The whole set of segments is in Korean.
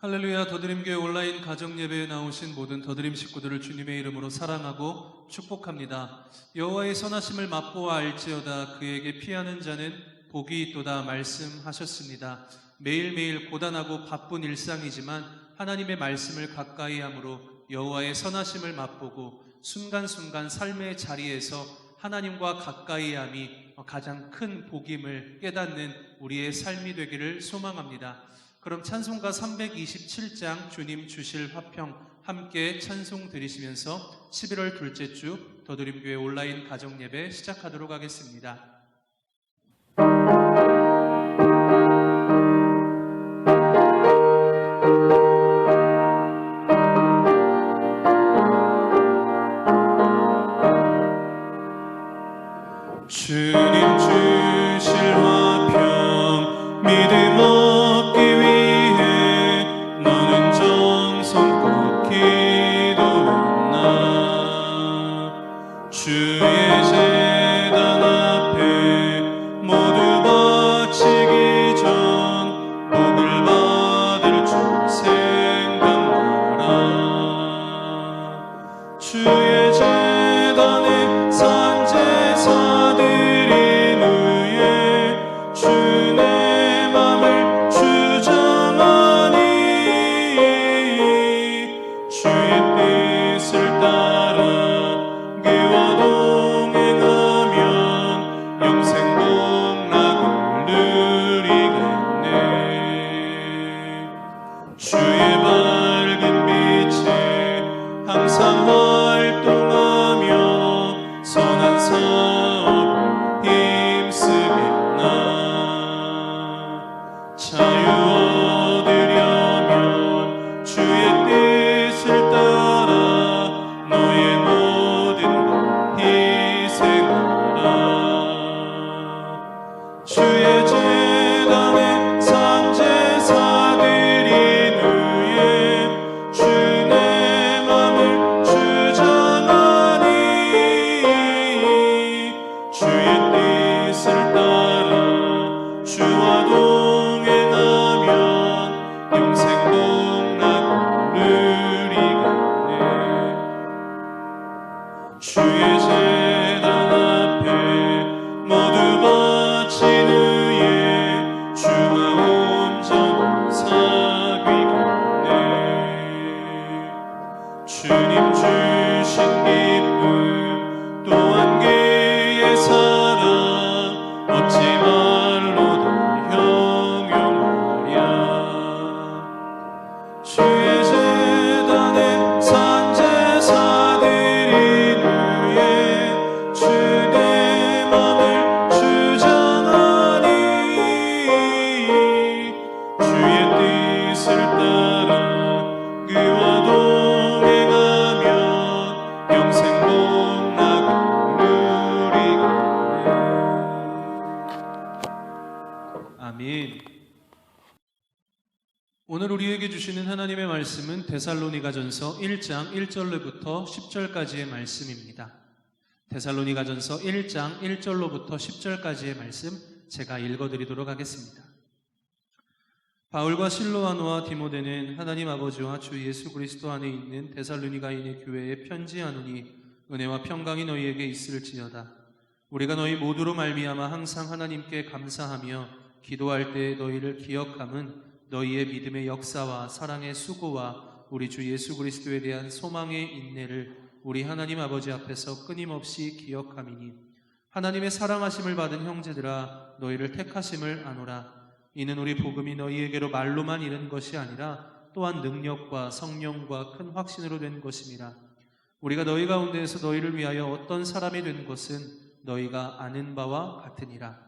할렐루야 더드림교회 온라인 가정예배에 나오신 모든 더드림 식구들을 주님의 이름으로 사랑하고 축복합니다. 여호와의 선하심을 맛보아 알지어다 그에게 피하는 자는 복이 있도다 말씀하셨습니다. 매일매일 고단하고 바쁜 일상이지만 하나님의 말씀을 가까이 함으로 여호와의 선하심을 맛보고 순간순간 삶의 자리에서 하나님과 가까이 함이 가장 큰 복임을 깨닫는 우리의 삶이 되기를 소망합니다. 그럼 찬송가 327장 주님 주실 화평 함께 찬송 드리시면서 11월 둘째 주 더드림교회 온라인 가정 예배 시작하도록 하겠습니다. 주 주 말씀은 데살로니가전서 1장 1절로부터 10절까지의 말씀입니다. 데살로니가전서 1장 1절로부터 10절까지의 말씀 제가 읽어 드리도록 하겠습니다. 바울과 실로아노와 디모데는 하나님 아버지와 주 예수 그리스도 안에 있는 데살로니가인의 교회에 편지하노니 은혜와 평강이 너희에게 있을지어다. 우리가 너희 모두로 말미암아 항상 하나님께 감사하며 기도할 때 너희를 기억함은 너희의 믿음의 역사와 사랑의 수고와 우리 주 예수 그리스도에 대한 소망의 인내를 우리 하나님 아버지 앞에서 끊임없이 기억함이니 하나님의 사랑하심을 받은 형제들아 너희를 택하심을 아노라. 이는 우리 복음이 너희에게로 말로만 이른 것이 아니라 또한 능력과 성령과 큰 확신으로 된 것임이라. 우리가 너희 가운데에서 너희를 위하여 어떤 사람이 된 것은 너희가 아는 바와 같으니라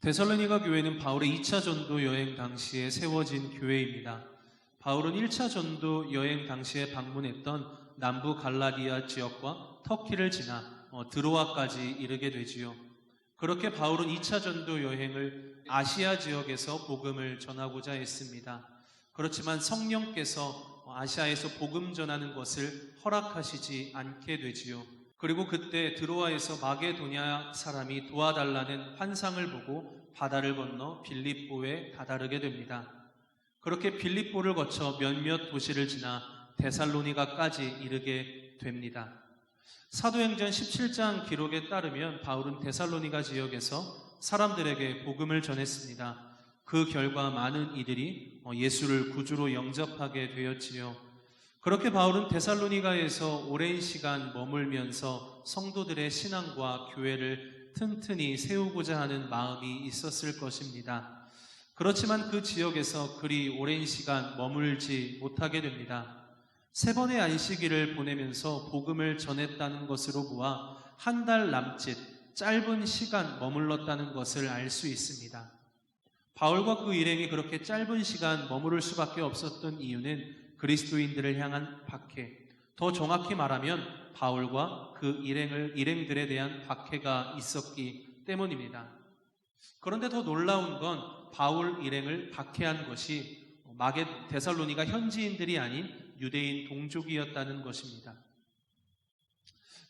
데살로니가 교회는 바울의 2차 전도 여행 당시에 세워진 교회입니다. 바울은 1차 전도 여행 당시에 방문했던 남부 갈라디아 지역과 터키를 지나 어, 드로아까지 이르게 되지요. 그렇게 바울은 2차 전도 여행을 아시아 지역에서 복음을 전하고자 했습니다. 그렇지만 성령께서 아시아에서 복음 전하는 것을 허락하시지 않게 되지요. 그리고 그때 드로아에서 마게도냐 사람이 도와달라는 환상을 보고 바다를 건너 빌립보에 다다르게 됩니다. 그렇게 빌립보를 거쳐 몇몇 도시를 지나 데살로니가까지 이르게 됩니다. 사도행전 17장 기록에 따르면 바울은 데살로니가 지역에서 사람들에게 복음을 전했습니다. 그 결과 많은 이들이 예수를 구주로 영접하게 되었지요. 그렇게 바울은 데살로니가에서 오랜 시간 머물면서 성도들의 신앙과 교회를 튼튼히 세우고자 하는 마음이 있었을 것입니다. 그렇지만 그 지역에서 그리 오랜 시간 머물지 못하게 됩니다. 세 번의 안식일을 보내면서 복음을 전했다는 것으로 보아 한 달 남짓 짧은 시간 머물렀다는 것을 알 수 있습니다. 바울과 그 일행이 그렇게 짧은 시간 머무를 수밖에 없었던 이유는 그리스도인들을 향한 박해, 더 정확히 말하면 바울과 그 일행을 일행들에 대한 박해가 있었기 때문입니다. 그런데 더 놀라운 건 바울 일행을 박해한 것이 마게 데살로니가 현지인들이 아닌 유대인 동족이었다는 것입니다.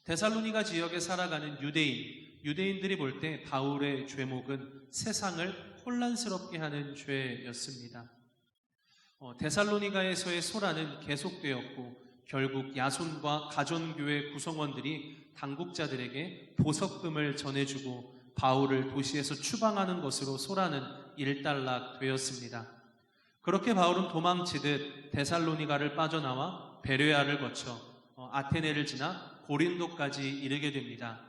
데살로니가 지역에 살아가는 유대인, 유대인들이 볼 때 바울의 죄목은 세상을 혼란스럽게 하는 죄였습니다. 어, 데살로니가에서의 소란은 계속되었고 결국 야손과 가존교회 구성원들이 당국자들에게 보석금을 전해주고 바울을 도시에서 추방하는 것으로 소란은 일단락되었습니다. 그렇게 바울은 도망치듯 데살로니가를 빠져나와 베레아를 거쳐 어, 아테네를 지나 고린도까지 이르게 됩니다.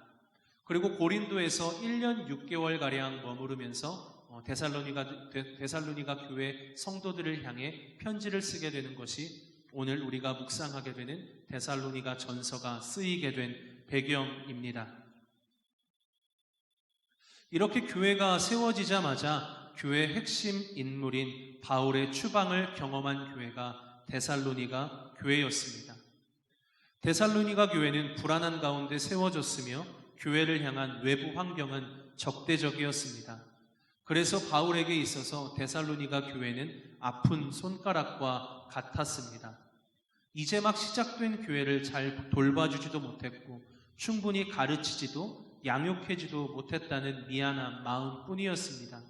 그리고 고린도에서 1년 6개월 가량 머무르면서 어, 데살로니가 데살로니가 교회 성도들을 향해 편지를 쓰게 되는 것이 오늘 우리가 묵상하게 되는 데살로니가 전서가 쓰이게 된 배경입니다. 이렇게 교회가 세워지자마자 교회 핵심 인물인 바울의 추방을 경험한 교회가 데살로니가 교회였습니다. 데살로니가 교회는 불안한 가운데 세워졌으며 교회를 향한 외부 환경은 적대적이었습니다. 그래서 바울에게 있어서 데살로니가 교회는 아픈 손가락과 같았습니다. 이제 막 시작된 교회를 잘 돌봐주지도 못했고 충분히 가르치지도 양육해지도 못했다는 미안한 마음뿐이었습니다.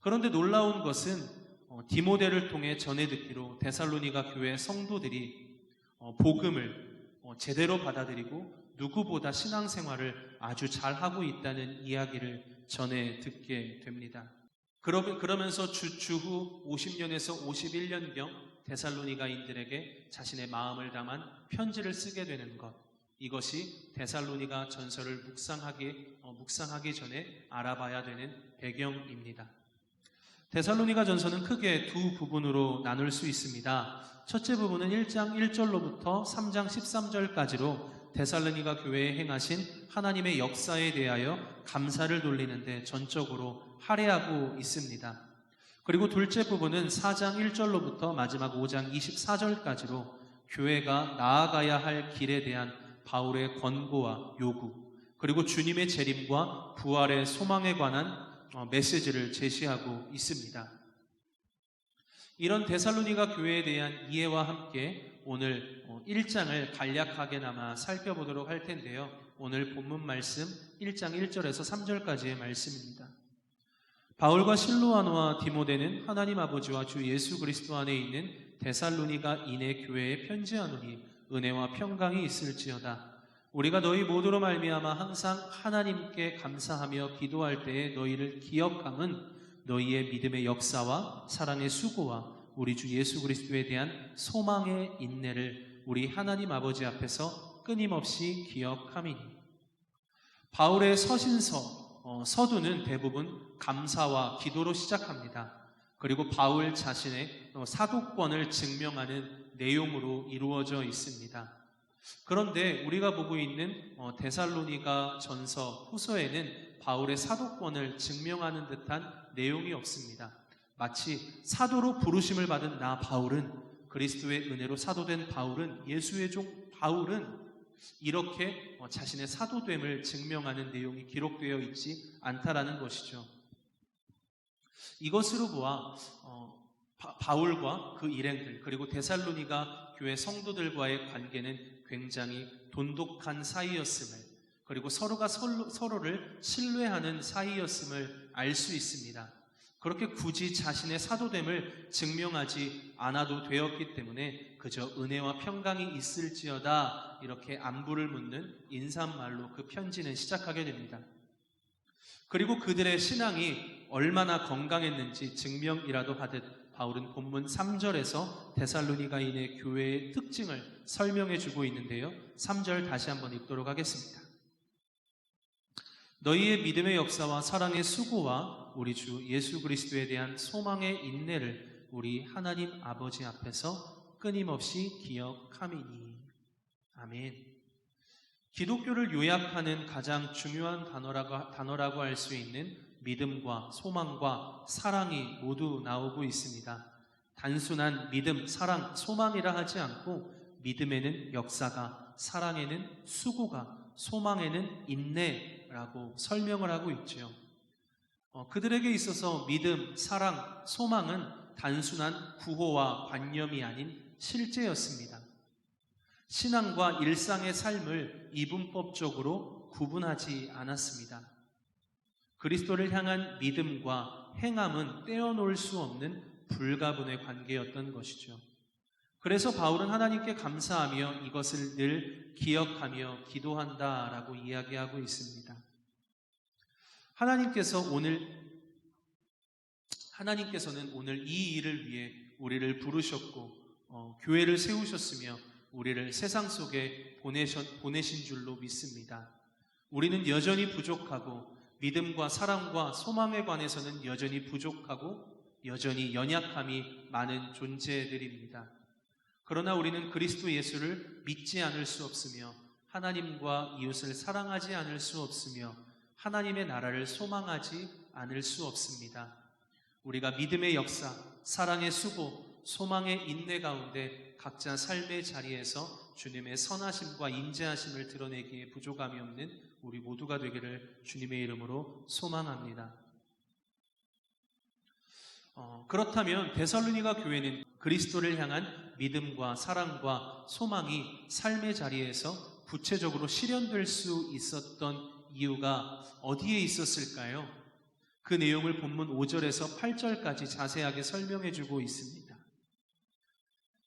그런데 놀라운 것은 어, 디모데를 통해 전해 듣기로 데살로니가 교회 성도들이 어, 복음을 어, 제대로 받아들이고 누구보다 신앙생활을 아주 잘하고 있다는 이야기를 전해 듣게 됩니다. 그러면서 주, 주후 50년에서 51년경 데살로니가인들에게 자신의 마음을 담은 편지를 쓰게 되는 것. 이것이 데살로니가 전설을 묵상하기, 어, 묵상하기 전에 알아봐야 되는 배경입니다. 데살로니가 전서는 크게 두 부분으로 나눌 수 있습니다. 첫째 부분은 1장 1절로부터 3장 13절까지로 데살로니가 교회에 행하신 하나님의 역사에 대하여 감사를 돌리는데 전적으로 할애하고 있습니다. 그리고 둘째 부분은 4장 1절로부터 마지막 5장 24절까지로 교회가 나아가야 할 길에 대한 바울의 권고와 요구, 그리고 주님의 재림과 부활의 소망에 관한 어, 메시지를 제시하고 있습니다. 이런 데살로니가 교회에 대한 이해와 함께 오늘 1장을 어, 간략하게나마 살펴보도록 할 텐데요. 오늘 본문 말씀 1장 1절에서 3절까지의 말씀입니다. 바울과 실로아노와 디모데는 하나님 아버지와 주 예수 그리스도 안에 있는 데살로니가 인의 교회에 편지하노니 은혜와 평강이 있을지어다. 우리가 너희 모두로 말미암아 항상 하나님께 감사하며 기도할 때에 너희를 기억함은 너희의 믿음의 역사와 사랑의 수고와 우리 주 예수 그리스도에 대한 소망의 인내를 우리 하나님 아버지 앞에서 끊임없이 기억함이니 바울의 서신서, 어, 서두는 대부분 감사와 기도로 시작합니다. 그리고 바울 자신의 어, 사도권을 증명하는 내용으로 이루어져 있습니다. 그런데 우리가 보고 있는 어, 데살로니가 전서 후서에는 바울의 사도권을 증명하는 듯한 내용이 없습니다. 마치 사도로 부르심을 받은 나 바울은 그리스도의 은혜로 사도된 바울은 예수의 종 바울은 이렇게 어, 자신의 사도됨을 증명하는 내용이 기록되어 있지 않다라는 것이죠. 이것으로 보아 어, 바, 울과 그 일행들 그리고 데살로니가 교회 성도들과의 관계는 굉장히 돈독한 사이였음을 그리고 서로가 서로, 서로를 신뢰하는 사이였음을 알 수 있습니다. 그렇게 굳이 자신의 사도됨을 증명하지 않아도 되었기 때문에 그저 은혜와 평강이 있을지어다 이렇게 안부를 묻는 인사말로 그 편지는 시작하게 됩니다. 그리고 그들의 신앙이 얼마나 건강했는지 증명이라도 하듯 바울은 본문 3절에서 데살로니가인의 교회의 특징을 설명해 주고 있는데요. 3절 다시 한번 읽도록 하겠습니다. 너희의 믿음의 역사와 사랑의 수고와 우리 주 예수 그리스도에 대한 소망의 인내를 우리 하나님 아버지 앞에서 끊임없이 기억함이니. 아멘. 기독교를 요약하는 가장 중요한 단어라고, 단어라고 할 수 있는 믿음과 소망과 사랑이 모두 나오고 있습니다. 단순한 믿음, 사랑, 소망이라 하지 않고 믿음에는 역사가, 사랑에는 수고가, 소망에는 인내라고 설명을 하고 있죠. 어, 그들에게 있어서 믿음, 사랑, 소망은 단순한 구호와 관념이 아닌 실제였습니다. 신앙과 일상의 삶을 이분법적으로 구분하지 않았습니다. 그리스도를 향한 믿음과 행함은 떼어놓을 수 없는 불가분의 관계였던 것이죠. 그래서 바울은 하나님께 감사하며 이것을 늘 기억하며 기도한다 라고 이야기하고 있습니다. 하나님께서 오늘 하나님께서는 오늘 이 일을 위해 우리를 부르셨고 어, 교회를 세우셨으며 우리를 세상 속에 보내신, 보내신 줄로 믿습니다. 우리는 여전히 부족하고 믿음과 사랑과 소망에 관해서는 여전히 부족하고 여전히 연약함이 많은 존재들입니다. 그러나 우리는 그리스도 예수를 믿지 않을 수 없으며 하나님과 이웃을 사랑하지 않을 수 없으며 하나님의 나라를 소망하지 않을 수 없습니다. 우리가 믿음의 역사, 사랑의 수고, 소망의 인내 가운데 각자 삶의 자리에서 주님의 선하심과 인재하심을 드러내기에 부족함이 없는 우리 모두가 되기를 주님의 이름으로 소망합니다. 어, 그렇다면 데살로니가 교회는 그리스도를 향한 믿음과 사랑과 소망이 삶의 자리에서 구체적으로 실현될 수 있었던 이유가 어디에 있었을까요? 그 내용을 본문 5절에서 8절까지 자세하게 설명해 주고 있습니다.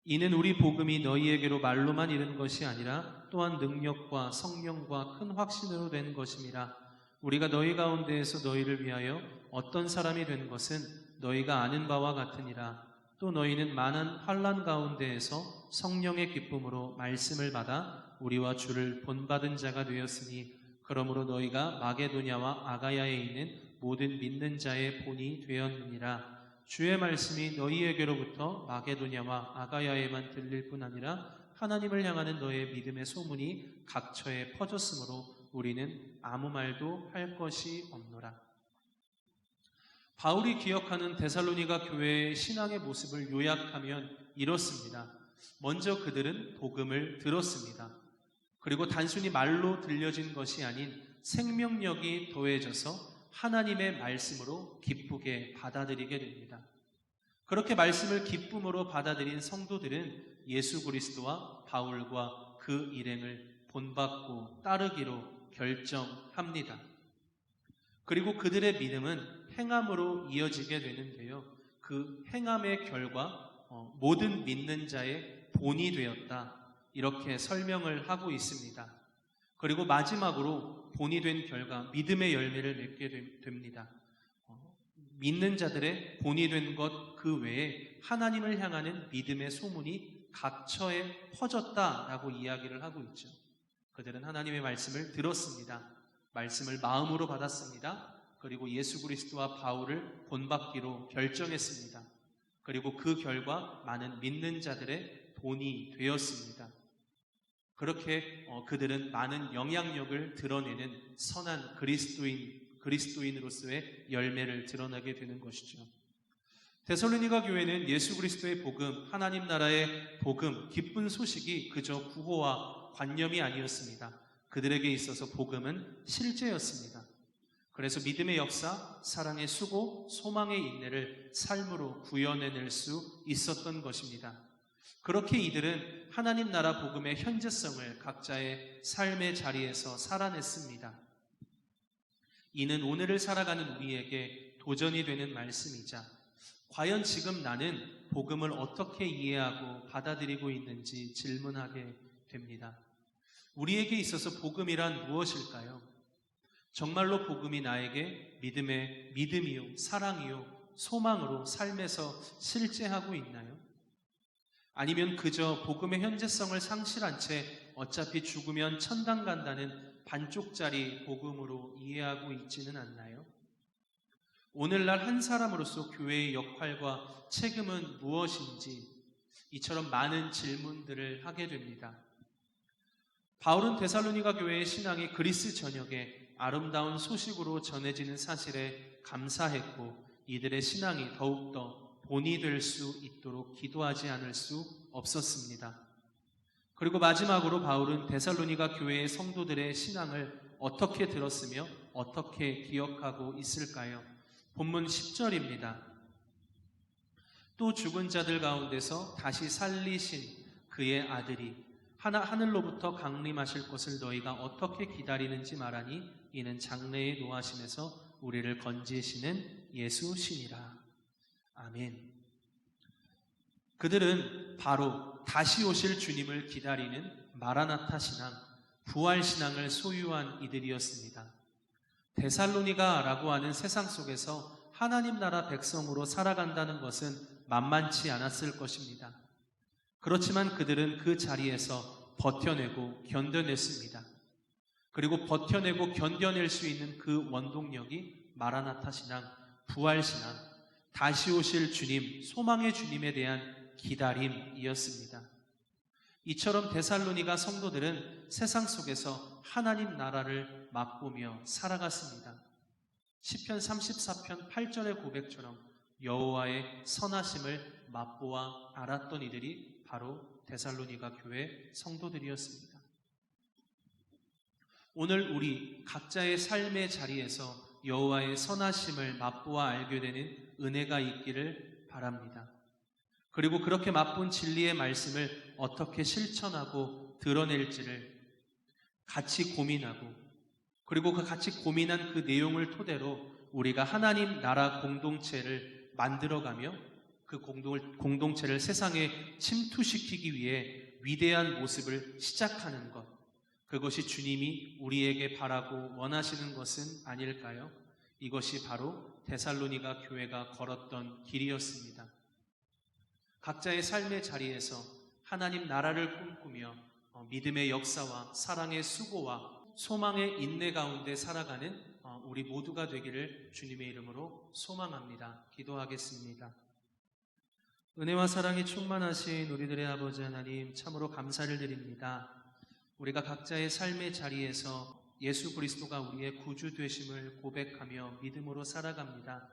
이는 우리 복음이 너희에게로 말로만 이른 것이 아니라 또한 능력과 성령과 큰 확신으로 된 것임이라. 우리가 너희 가운데에서 너희를 위하여 어떤 사람이 된 것은 너희가 아는 바와 같으니라. 또 너희는 많은 환란 가운데에서 성령의 기쁨으로 말씀을 받아 우리와 주를 본받은 자가 되었으니 그러므로 너희가 마게도냐와 아가야에 있는 모든 믿는 자의 본이 되었느니라. 주의 말씀이 너희에게로부터 마게도냐와 아가야에만 들릴 뿐 아니라 하나님을 향하는 너의 믿음의 소문이 각처에 퍼졌으므로 우리는 아무 말도 할 것이 없노라. 바울이 기억하는 데살로니가 교회의 신앙의 모습을 요약하면 이렇습니다. 먼저 그들은 복음을 들었습니다. 그리고 단순히 말로 들려진 것이 아닌 생명력이 더해져서 하나님의 말씀으로 기쁘게 받아들이게 됩니다. 그렇게 말씀을 기쁨으로 받아들인 성도들은 예수 그리스도와 바울과 그 일행을 본받고 따르기로 결정합니다. 그리고 그들의 믿음은 행함으로 이어지게 되는데요. 그 행함의 결과 어, 모든 믿는 자의 본이 되었다. 이렇게 설명을 하고 있습니다. 그리고 마지막으로 본이 된 결과 믿음의 열매를 맺게 됩니다. 어, 믿는 자들의 본이 된 것 그 외에 하나님을 향하는 믿음의 소문이 각처에 퍼졌다라고 이야기를 하고 있죠. 그들은 하나님의 말씀을 들었습니다. 말씀을 마음으로 받았습니다. 그리고 예수 그리스도와 바울을 본받기로 결정했습니다. 그리고 그 결과 많은 믿는 자들의 본이 되었습니다. 그렇게 어, 그들은 많은 영향력을 드러내는 선한 그리스도인 그리스도인으로서의 열매를 드러나게 되는 것이죠. 데살로니가 교회는 예수 그리스도의 복음, 하나님 나라의 복음, 기쁜 소식이 그저 구호와 관념이 아니었습니다. 그들에게 있어서 복음은 실제였습니다. 그래서 믿음의 역사, 사랑의 수고, 소망의 인내를 삶으로 구현해낼 수 있었던 것입니다. 그렇게 이들은 하나님 나라 복음의 현재성을 각자의 삶의 자리에서 살아냈습니다. 이는 오늘을 살아가는 우리에게 도전이 되는 말씀이자 과연 지금 나는 복음을 어떻게 이해하고 받아들이고 있는지 질문하게 됩니다. 우리에게 있어서 복음이란 무엇일까요? 정말로 복음이 나에게 믿음의 믿음이요, 사랑이요, 소망으로 삶에서 실제하고 있나요? 아니면 그저 복음의 현재성을 상실한 채 어차피 죽으면 천당 간다는 반쪽짜리 복음으로 이해하고 있지는 않나요? 오늘날 한 사람으로서 교회의 역할과 책임은 무엇인지 이처럼 많은 질문들을 하게 됩니다. 바울은 데살로니가 교회의 신앙이 그리스 전역에 아름다운 소식으로 전해지는 사실에 감사했고 이들의 신앙이 더욱더 본이 될 수 있도록 기도하지 않을 수 없었습니다. 그리고 마지막으로 바울은 데살로니가 교회의 성도들의 신앙을 어떻게 들었으며 어떻게 기억하고 있을까요? 본문 10절입니다. 또 죽은 자들 가운데서 다시 살리신 그의 아들이 하나 하늘로부터 강림하실 것을 너희가 어떻게 기다리는지 말하니 이는 장래의 노하심에서 우리를 건지시는 예수시니라. 아멘. 그들은 바로 다시 오실 주님을 기다리는 마라나타 신앙, 부활 신앙을 소유한 이들이었습니다. 데살로니가라고 하는 세상 속에서 하나님 나라 백성으로 살아간다는 것은 만만치 않았을 것입니다. 그렇지만 그들은 그 자리에서 버텨내고 견뎌냈습니다. 그리고 버텨내고 견뎌낼 수 있는 그 원동력이 마라나타 신앙, 부활 신앙, 다시 오실 주님, 소망의 주님에 대한 기다림이었습니다. 이처럼 데살로니가 성도들은 세상 속에서 하나님 나라를 맛보며 살아갔습니다. 시편 34편 8절의 고백처럼 여호와의 선하심을 맛보아 알았던 이들이 바로 데살로니가 교회 성도들이었습니다. 오늘 우리 각자의 삶의 자리에서 여호와의 선하심을 맛보아 알게 되는 은혜가 있기를 바랍니다. 그리고 그렇게 맛본 진리의 말씀을 어떻게 실천하고 드러낼지를 같이 고민하고 그리고 그 같이 고민한 그 내용을 토대로 우리가 하나님 나라 공동체를 만들어가며 그 공동, 공동체를 세상에 침투시키기 위해 위대한 모습을 시작하는 것. 그것이 주님이 우리에게 바라고 원하시는 것은 아닐까요? 이것이 바로 데살로니가 교회가 걸었던 길이었습니다. 각자의 삶의 자리에서 하나님 나라를 꿈꾸며 어, 믿음의 역사와 사랑의 수고와 소망의 인내 가운데 살아가는 어, 우리 모두가 되기를 주님의 이름으로 소망합니다. 기도하겠습니다. 은혜와 사랑이 충만하신 우리들의 아버지 하나님 참으로 감사를 드립니다. 우리가 각자의 삶의 자리에서 예수 그리스도가 우리의 구주 되심을 고백하며 믿음으로 살아갑니다.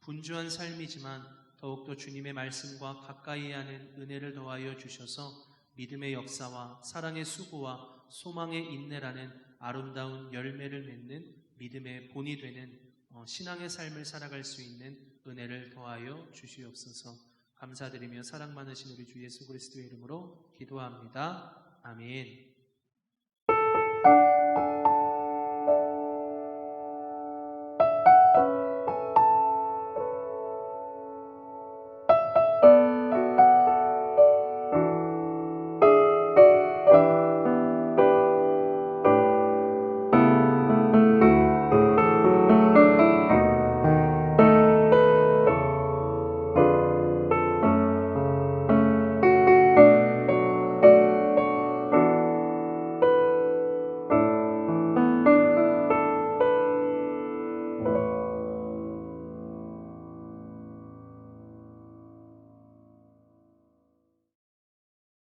분주한 삶이지만 더욱더 주님의 말씀과 가까이 하는 은혜를 더하여 주셔서 믿음의 역사와 사랑의 수고와 소망의 인내라는 아름다운 열매를 맺는 믿음의 본이 되는 어, 신앙의 삶을 살아갈 수 있는 은혜를 더하여 주시옵소서 감사드리며 사랑 많으신 우리 주 예수 그리스도의 이름으로 기도합니다. 아멘.